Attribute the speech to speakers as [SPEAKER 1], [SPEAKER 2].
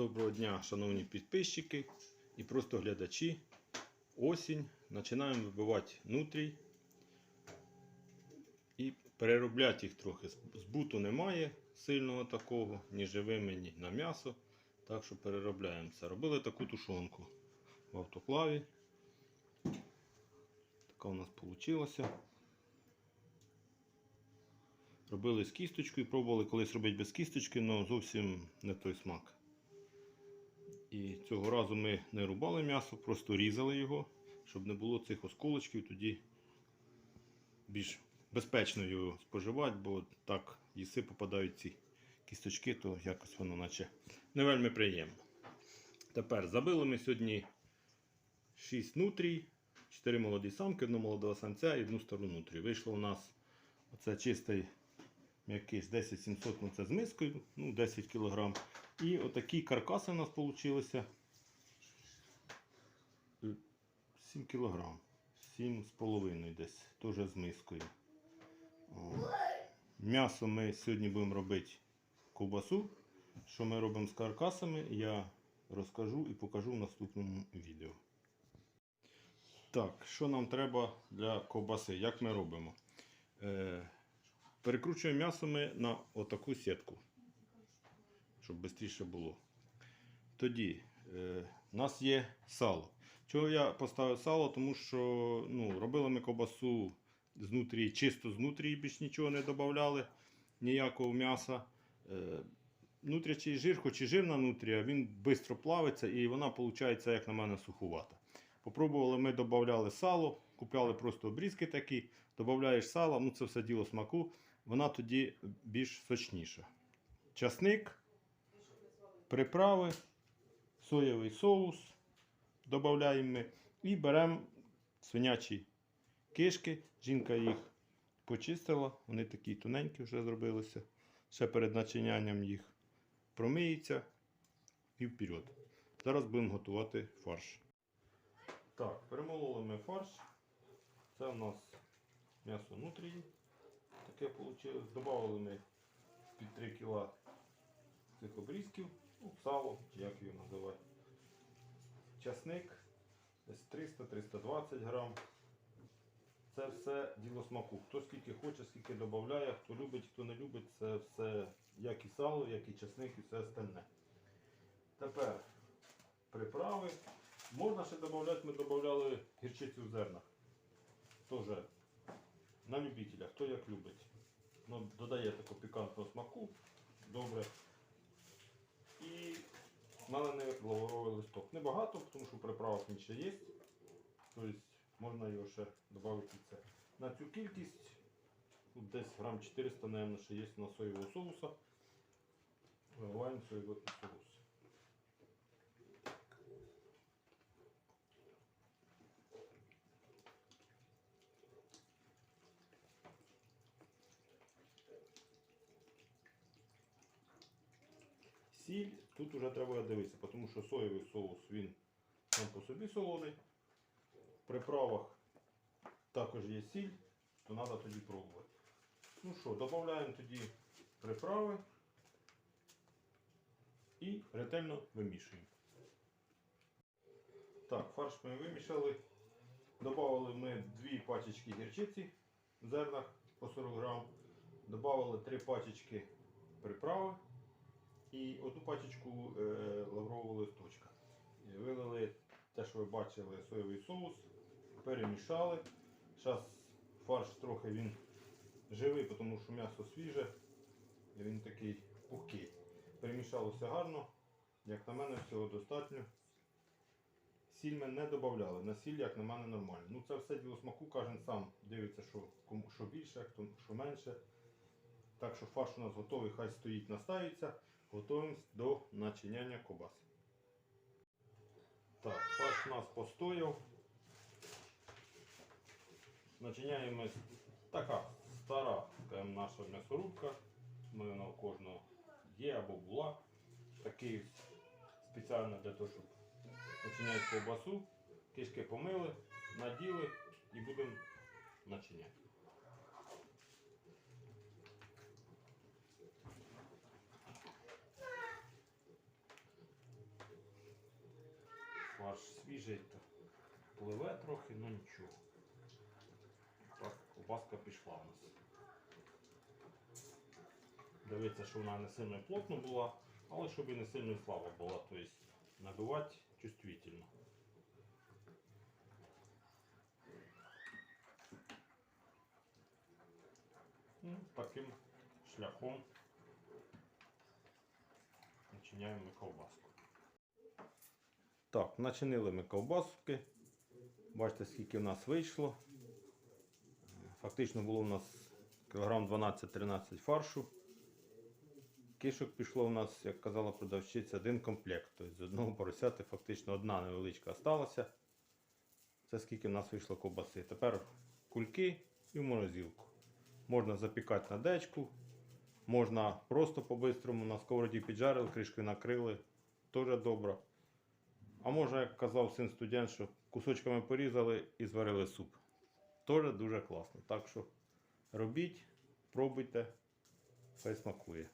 [SPEAKER 1] Доброго дня, шановні підписчики і просто глядачі. Осінь. Починаємо вибивати нутрій і переробляти їх трохи. Збуту немає сильного такого, ні живими, ні на м'ясо. Так що переробляємо це. Робили таку тушонку в автоклаві. Така у нас вийшла. Робили з кісточкою, пробували колись робити без кісточки, але зовсім не той смак. І цього разу ми не рубали м'ясо, просто різали його, щоб не було цих осколочків, тоді більш безпечно його споживати, бо так їси попадають ці кісточки, то якось воно наче не вельми приємно. Тепер забили ми сьогодні 6 нутрій, 4 молоді самки, 1 молодого самця і одну стару нутрію. Вийшло у нас оце чистий м'який 10700, ну це з мискою, ну 10 кг. І отакі каркаси у нас вийшли 7 кг. 7,5 десь, теж з мискою. О. М'ясо ми сьогодні будемо робити ковбасу. Що ми робимо з каркасами, я розкажу і покажу в наступному відео. Так, що нам треба для ковбаси? Як ми робимо? Е, перекручуємо м'ясо ми на отаку сітку, щоб швидше було. Тоді е, у нас є сало. Чого я поставив сало? Тому що ну, робили ми ковбасу знутрі, чисто знутрі, більш нічого не додавали, ніякого м'яса. Е, Нутрячий жир, хоч і жирна нутрія, він швидко плавиться і вона виходить, як на мене, сухувата. Попробували, ми додавали сало, купляли просто обрізки такі, додаєш сало, ну це все діло смаку, вона тоді більш сочніша. Часник, приправи, соєвий соус додаємо ми і беремо свинячі кишки. Жінка їх почистила, вони такі тоненькі вже зробилися. Ще перед начинянням їх промиється і вперед. Зараз будемо готувати фарш. Так, перемололи ми фарш. Це у нас м'ясо внутрі. Таке вийшло. Добавили ми під 3 кг цих обрізків, ну, сало, чи як його називати. Часник десь 300-320 грам. Це все діло смаку. Хто скільки хоче, скільки додає, хто любить, хто не любить, це все як і сало, як і часник, і все остальне. Тепер приправи. Можна ще додати, ми додавали гірчицю в зернах. Теж на любителя, хто як любить. Ну, додає такого пікантного смаку. Добре. І налений лавровий листок. Небагато, тому що він ще є. Тобто можна його ще додати це. На цю кількість тут десь грам 400, мабуть, ще є на соєвого соуса. Вливаємо соєвий соус. Сіль тут вже треба дивитися, тому що соєвий соус він сам по собі солоний. В приправах також є сіль, то треба тоді пробувати. Ну що, додаємо тоді приправи і ретельно вимішуємо. Так, фарш ми вимішали. Добавили ми дві пачечки гірчиці в зернах по 40 грам. Добавили три пачечки приправи і одну пачечку е, лаврового листочка. Вилили те, що ви бачили, соєвий соус, перемішали. Зараз фарш трохи він живий, тому що м'ясо свіже, і він такий пухкий. Перемішалося гарно. Як на мене, всього достатньо. Сіль ми не додавали. На сіль, як на мене, нормально. Ну це все діло смаку, кожен сам дивиться, що, кому, що більше, хто, що менше. Так що фарш у нас готовий, хай стоїть, настається. Готуємось до начиняння кобас. Так, у нас постояв. Начиняємо така стара наша м'ясорубка. Вона у кожного є або була. Такий спеціально для того, щоб начиняти ковбасу. Кишки помили, наділи і будемо начиняти. Аж свіжий, пливе трохи, ну нічого. Так, ковбаска пішла у нас. Дивиться, що вона не сильно плотно була, але щоб і не сильно і слаба була, тобто набивати чувствительно. Ну, таким шляхом начиняємо ковбаску. Так, начинили ми ковбаски. Бачите, скільки в нас вийшло. Фактично було у нас кілограм 12-13 фаршу. Кишок пішло у нас, як казала продавщиця, один комплект. Тобто з одного поросяти фактично одна невеличка осталася. Це скільки в нас вийшло ковбаси. Тепер кульки і в морозилку. Можна запікати на дечку, можна просто по-бистрому на сковороді піджарили, кришкою накрили. Теж добре. А може, як казав син студент, що кусочками порізали і зварили суп. Теж дуже класно. Так що робіть, пробуйте, хай смакує.